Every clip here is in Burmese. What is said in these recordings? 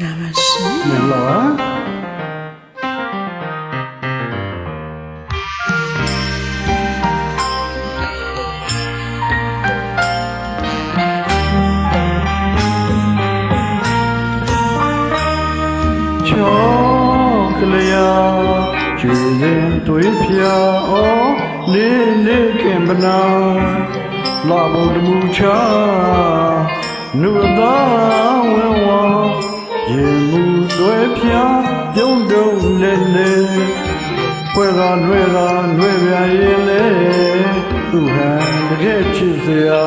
နာမရှင်မင်္ဂလာပါချောကလေးယာကျွေရင်တွေးဖြာအောလေးလေးခင်ပနာလာဘုံတမူချာနုသာဝဲဝါရင်မူ တွေးဖြာပြုံးတုံးလဲလဲဖွဲကလွဲကလွဲပြရင်လေသူဟန်တကယ်ချစ်စရာ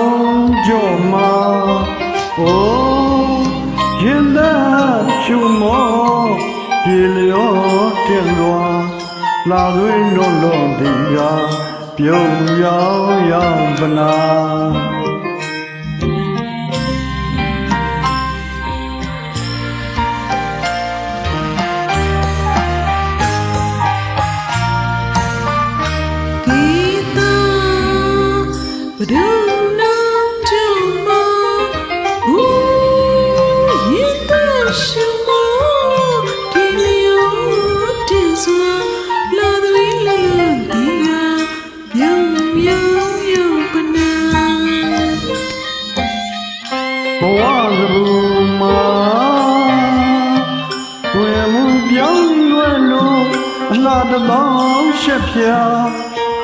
အိုရင်သာရှုမောပြေလျောတင်လွာလာသွေးလုံးလုံးဒီကပြုံရောက် မှာတွေ့မှုပြောင်းလွယ်လို့အလားတလောင်းရှက်ဖြာ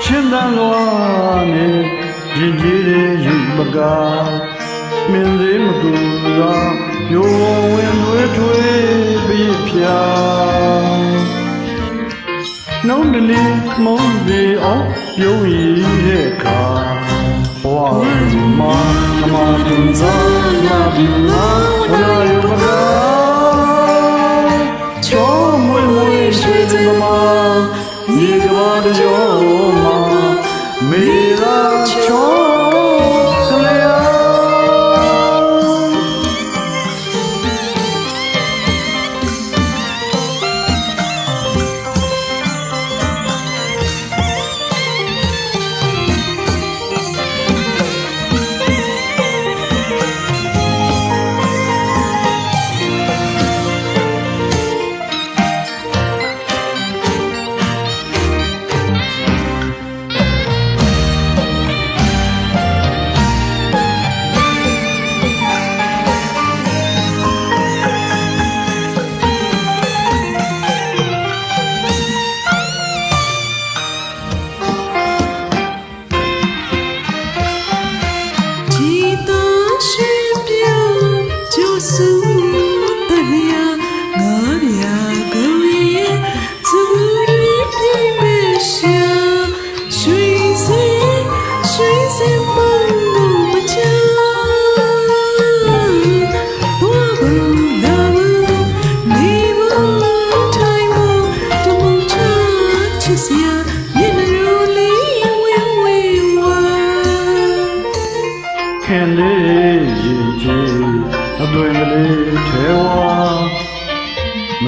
ချင်းတန်လွာနေရင်ကြီးရဲ့ယူမကားမင်းသေးမကူသာပြိုးဝင်တွေးထွေးပြီးဖြာနှုံးတလီမုန်းဒီအောင်ပြုံးရည်ရဲ့ခါဘဝကမှာ သမာဓိဇာနာဒီနာဝနာ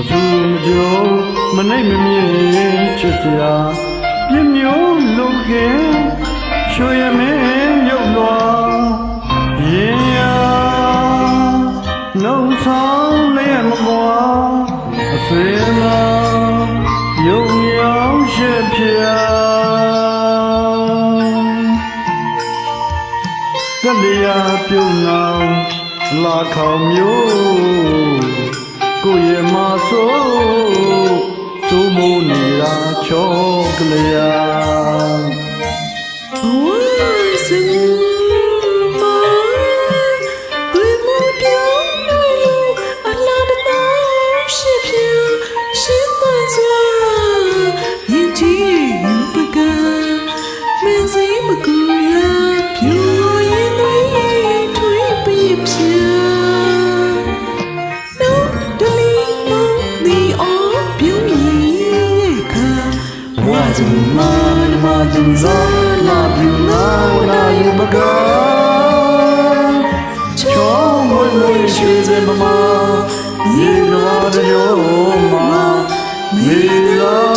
မစူးမကြိုးမနိုင်မမြင်ချစ်စရာပြမျိုးလုံးခင်ရွှေရမင်းရုပ်လွာရင်ရနှုတ်ဆောင်လေးမကွာအစင်းလာယုံရောင်ရှက်ဖြာကလျာပြုံနောင်လာခေါမျိုး ကိုယ့်ရဲ့မဆိုးစိုးမိုးနေတာချောကလျာဘဝ Cause I love you now and I am a girl Chong hôn môi chuyện dễ mà mà Nhìn nó cho nhớ mà Nhìn nó